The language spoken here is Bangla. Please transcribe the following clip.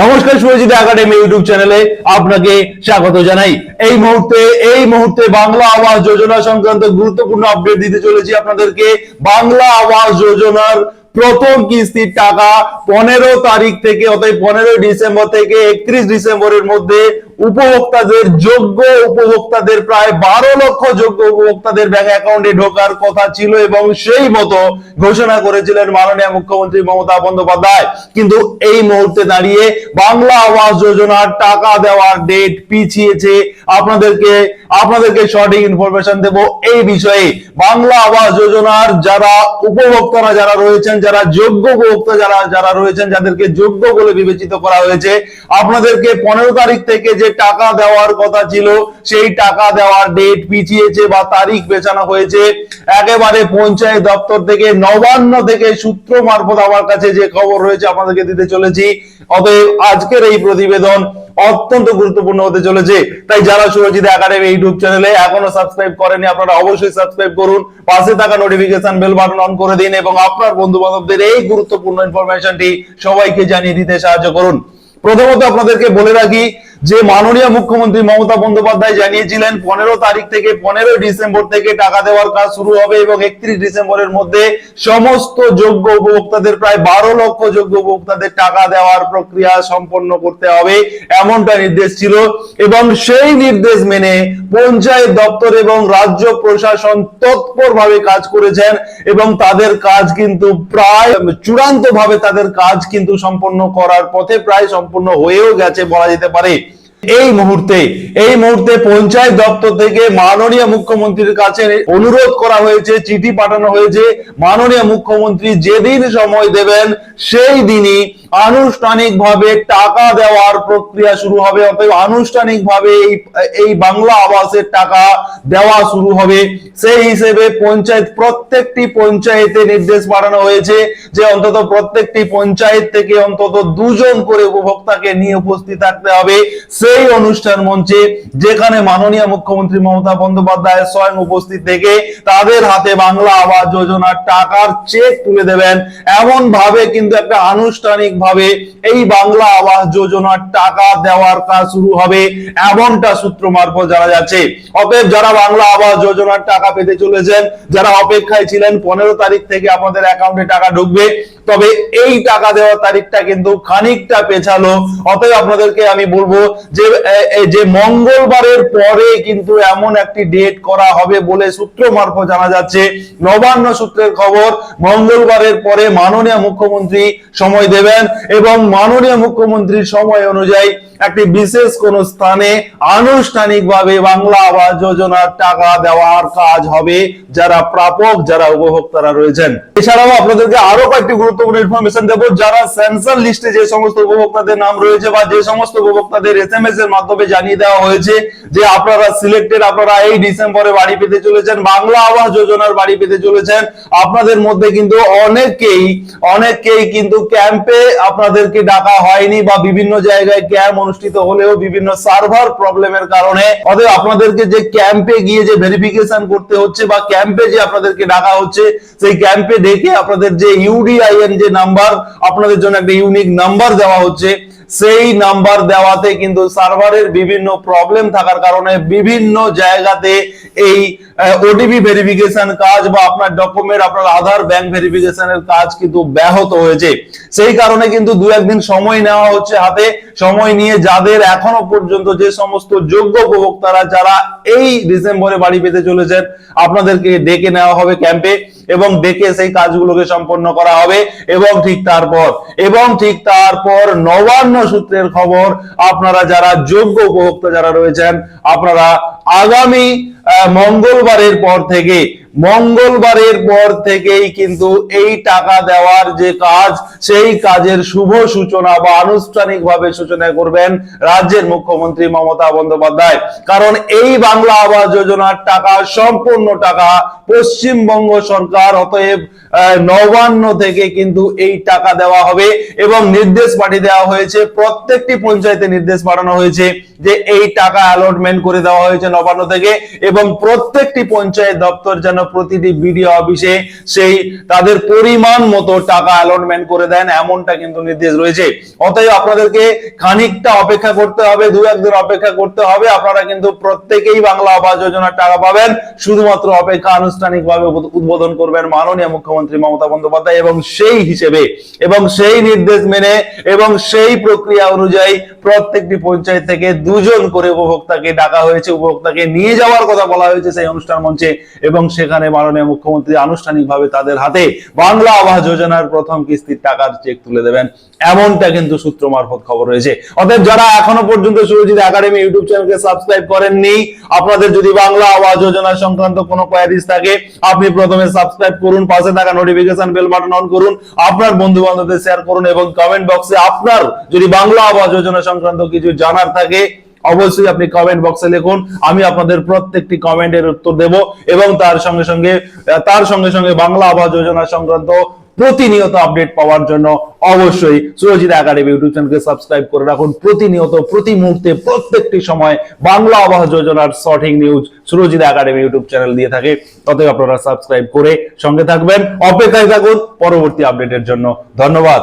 নমস্কার সুরজিৎ একাডেমি ইউটিউব চ্যানেলে আপনাকে স্বাগত জানাই। এই মুহূর্তে এই মুহূর্তে বাংলা আবাস যোজনা সংক্রান্ত গুরুত্বপূর্ণ আপডেট দিতে চলেছি আপনাদেরকে। বাংলা আবাস যোজনার প্রথম কিস্তির টাকা পনেরো তারিখ থেকে অর্থাৎ পনেরোই ডিসেম্বর থেকে একত্রিশ ডিসেম্বরের মধ্যে উপভোক্তাদের যোগ্য উপভোক্তাদের প্রায় বারো লক্ষ যোগ্য উপভোক্তাদের ব্যাংক অ্যাকাউন্টে ঢোকার কথা ছিল এবং সেই মতো ঘোষণা করেছিলেন মাননীয় মুখ্যমন্ত্রী মমতা বন্দ্যোপাধ্যায়। কিন্তু এই মুহূর্তে দাঁড়িয়ে বাংলা আবাস যোজনার টাকা দেওয়ার ডেট পিছিয়েছে। আপনাদেরকে আপনাদেরকে সঠিক ইনফরমেশন দেব এই বিষয়ে। বাংলা আবাস যোজনার যারা উপভোক্তারা যারা রয়েছেন, যারা যোগ্য উপভোক্তা যারা যারা রয়েছেন, যাদেরকে যোগ্য বলে বিবেচিত করা হয়েছে, আপনাদেরকে পনেরো তারিখ থেকে যে টাকা দেওয়ার কথা ছিল, সেই টাকা দেওয়ার ডেট পিছিয়েছে বা তারিখ পেছানো হয়েছে। একেবারে পঞ্চায়েত দপ্তর থেকে, নবান্ন থেকে সূত্র মারফত আমার কাছে যে খবর রয়েছে, আপনাদেরকে দিতে চলেছি। অতএব আজকের এই প্রতিবেদন অত্যন্ত গুরুত্বপূর্ণ হতে চলেছে। তাই যারা সুরজিৎ একাডেমি ইউটিউব চ্যানেলে এখনও সাবস্ক্রাইব করেনি আপনারা অবশ্যই সাবস্ক্রাইব করুন। পাশে থাকা নোটিফিকেশন বেল বাটন অন করে দিন এবং আপনার বন্ধু বান্ধবদের এই গুরুত্বপূর্ণ ইনফরমেশনটি সবাইকে জানিয়ে দিতে সাহায্য করুন। প্রথমত আপনাদেরকে বলে রাখি যে মাননীয় মুখ্যমন্ত্রী মমতা বন্দ্যোপাধ্যায় জানিয়েছিলেন, পনেরো তারিখ থেকে পনেরোই ডিসেম্বর থেকে টাকা দেওয়ার কাজ শুরু হবে এবং একত্রিশ ডিসেম্বরের মধ্যে সমস্ত যোগ্য উপভোক্তাদের, প্রায় বারো লক্ষ যোগ্য উপভোক্তাদের টাকা দেওয়ার প্রক্রিয়া সম্পন্ন করতে হবে, এমনটা নির্দেশ ছিল এবং সেই নির্দেশ মেনে পঞ্চায়েত দপ্তর এবং রাজ্য প্রশাসন তৎপর ভাবে কাজ করেছেন এবং তাদের কাজ কিন্তু প্রায় চূড়ান্ত ভাবে তাদের কাজ কিন্তু সম্পন্ন করার পথে প্রায় সম্পূর্ণ হয়েও গেছে বলা যেতে পারে। এই মুহূর্তে এই মুহূর্তে পঞ্চায়েত দপ্তর থেকে মাননীয় মুখ্যমন্ত্রীর কাছে অনুরোধ করা হয়েছে, চিঠি পাঠানো হয়েছে। মাননীয় মুখ্যমন্ত্রী যেদিন সময় দেবেন, সেই দিনই আনুষ্ঠানিকভাবে টাকা দেওয়ার প্রক্রিয়া শুরু হবে। অতএব আনুষ্ঠানিকভাবে এই এই বাংলা আবাসের টাকা দেওয়া শুরু হবে। সেই হিসেবে পঞ্চায়েত, প্রত্যেকটি পঞ্চায়েতে নির্দেশ পাঠানো হয়েছে যে অন্তত প্রত্যেকটি পঞ্চায়েত থেকে অন্তত দুজন করে উপভোক্তাকে নিয়ে উপস্থিত থাকতে হবে। সেই অনুষ্ঠান মঞ্চে যেখানে মাননীয় মুখ্যমন্ত্রী মমতা বন্দ্যোপাধ্যায় স্বয়ং উপস্থিত থেকে তাদের হাতে বাংলা আবাস যোজনার টাকার চেক তুলে দেবেন। এমন ভাবে কিন্তু একটা আনুষ্ঠানিক ভাবে এই বাংলা আবাস যোজনার টাকা দেওয়ার কাজ শুরু হবে, এমনটা সূত্র মারফত জানা যাচ্ছে। অতএব যারা বাংলা আবাস যোজনার টাকা পেতে চলেছেন, যারা অপেক্ষায় ছিলেন, পনেরো তারিখ থেকে আপনাদের অ্যাকাউন্টে টাকা ঢুকবে। তবে এই টাকা দেওয়ার তারিখটা কিন্তু খানিকটা পেছালো। অতএব আপনাদেরকে আমি বলব যে যে মঙ্গলবারের পরে কিন্তু এমন একটি ডেট করা হবে বলে সূত্র মারফত জানা যাচ্ছে। নবান্ন সূত্রের খবর, মঙ্গলবারের পরে মাননীয় মুখ্যমন্ত্রী সময় দেবেন এবং মাননীয় মুখ্যমন্ত্রীর সময় অনুযায়ী একটি বিশেষ কোন স্থানে আনুষ্ঠানিকভাবে বাংলা আবাস যোজনার টাকা দেওয়ার কাজ হবে। যারা প্রাপক, যারা উপভোক্তারা রয়েছেন। এছাড়াও আপনাদেরকে আরও কয়েকটি গুরুত্বপূর্ণ ইনফরমেশন দেবো। যারা সেন্সার লিস্টে যে সমস্ত উপভোক্তাদের নাম রয়েছে বা যে সমস্ত উপভোক্তাদের এস এর মাধ্যমে জানিয়ে দেওয়া হয়েছে যে আপনারা সিলেক্টেড আপনারা এই ডিসেম্বরে বাড়ি পেতে চলেছেন, বাংলা আবাস যোজনার বাড়ি পেতে চলেছেন। আপনাদের মধ্যে কিন্তু অনেকেই অনেকেই কিন্তু ক্যাম্পে আপনাদেরকে ডাকা হয়নি বা বিভিন্ন জায়গায় ক্যাম্প অনুষ্ঠিত হলেও বিভিন্ন সার্ভার প্রবলেমের কারণে। অতএব আপনাদেরকে যে ক্যাম্পে গিয়ে যে ভেরিফিকেশন করতে হচ্ছে বা ক্যাম্পে যে আপনাদেরকে ডাকা হচ্ছে, সেই ক্যাম্পে ডেকে আপনাদের যে ইউডিআইএন যে নাম্বার আপনাদের জন্য একটা ইউনিক নাম্বার দেওয়া হচ্ছে। সেই নাম্বার দেওয়াতে কিন্তু সার্ভারের বিভিন্ন প্রবলেম থাকার কারণে বিভিন্ন জায়গাতে এই ওটিপি ভেরিফিকেশন কাজ বা আপনার ডকুমেন্ট আপনার আধার ব্যাংক ভেরিফিকেশনের কাজ কিন্তু ব্যাহত হয়েছে। সেই কারণে কিন্তু দু একদিন সময় নেওয়া হচ্ছে হাতে। সময় নিয়ে যাদের এখনও পর্যন্ত যে সমস্ত যোগ্য উপভোক্তারা যারা এই ডিসেম্বরে বাড়ি পেতে চলেছেন, আপনাদেরকে ডেকে নেওয়া হবে ক্যাম্পে এবং ডেকে সেই কাজগুলোকে সম্পন্ন করা হবে এবং ঠিক তারপর, এবং ঠিক তারপর নবান্ন সূত্রের খবর আপনারা যারা যোগ্য উপভোক্তা যারা রয়েছেন আপনারা আগামী মঙ্গলবারের পর থেকে, মঙ্গলবারের পর থেকেই কিন্তু এই টাকা দেওয়ার যে কাজ, সেই কাজের শুভ সূচনা বা আনুষ্ঠানিকভাবে সূচনা করবেন রাজ্যের মুখ্যমন্ত্রী মমতা বন্দ্যোপাধ্যায়। কারণ এই বাংলা আবাস যোজনার টাকা, সম্পূর্ণ টাকা পশ্চিমবঙ্গ সরকার, অতএব নবান্ন থেকে কিন্তু এই টাকা দেওয়া হবে এবং নির্দেশ পাঠিয়ে দেওয়া হয়েছে, প্রত্যেকটি পঞ্চায়েতে নির্দেশ পাঠানো হয়েছে যে এই টাকা অ্যালটমেন্ট করে দেওয়া হয়েছে। নবান্ন থেকে এবং প্রত্যেকটি পঞ্চায়েত দপ্তর যেন প্রতিটি বিডিও অফিসে সেই তাদের পরিমাণ মতো টাকা অ্যালটমেন্ট করে দেন, এমনটা কিন্তু নির্দেশ রয়েছে। অতএব আপনাদেরকে খানিকটা অপেক্ষা করতে হবে, দু একদিন অপেক্ষা করতে হবে। আপনারা কিন্তু প্রত্যেকেই বাংলা আবাস যোজনার টাকা পাবেন। শুধুমাত্র অপেক্ষা আনুষ্ঠানিকভাবে উদ্বোধ- উদ্বোধন করবেন মাননীয় মুখ্যমন্ত্রী মমতা বন্দ্যোপাধ্যায় এবং সেই হিসেবে, এবং সেই নির্দেশ মেনে এবং সেই প্রক্রিয়া অনুযায়ী প্রত্যেকটি পঞ্চায়েত থেকে দুজন করে উপভোক্তাকে ডাকা হয়েছে। উপভোক্তাকে নিয়ে যাওয়ার কথা বলা হয়েছে সেই অনুষ্ঠান মঞ্চে এবং সেখানে মাননীয় মুখ্যমন্ত্রী আনুষ্ঠানিকভাবে তাদের হাতে বাংলা আবাস যোজনার প্রথম কিস্তির টাকার চেক তুলে দেবেন। এমনটা কিন্তু সূত্র মারফত খবর রয়েছে। অতএব যারা এখনও পর্যন্ত সুরজিৎ একাডেমি ইউটিউব চ্যানেলকে সাবস্ক্রাইব করেননি, আপনাদের যদি বাংলা আবাস যোজনা সংক্রান্ত কোনো কোয়ারিজ থাকে, আপনি প্রথমে সাবস্ক্রাইব করুন, পাশে থাকা নোটিফিকেশন বেল বাটন অন করুন, আপনার বন্ধু বান্ধবদের শেয়ার করুন এবং কমেন্ট বক্সে আপনার যদি বাংলা আবাস যোজনা সংক্রান্ত কিছু জানার থাকে অবশ্যই আপনি কমেন্ট বক্সে লিখুন, আমি আপনাদের প্রত্যেকটি কমেন্টের উত্তর দেব এবং তার সঙ্গে সঙ্গে তার সঙ্গে সঙ্গে বাংলা আবাস যোজনা সংক্রান্ত প্রতিনিয়ত আপডেট পাওয়ার জন্য অবশ্যই সুরজিৎ একাডেমি ইউটিউব চ্যানেলকে সাবস্ক্রাইব করে রাখুন। প্রতিনিয়ত, প্রতি মুহূর্তে, প্রত্যেকটি সময় বাংলা আবাস যোজনার সঠিক news Surajit academy YouTube channel দিয়ে থাকে। ততই আপনারা সাবস্ক্রাইব করে সঙ্গে থাকবেন। অপেক্ষায় থাকুন, পরবর্তী আপডেটের জন্য ধন্যবাদ।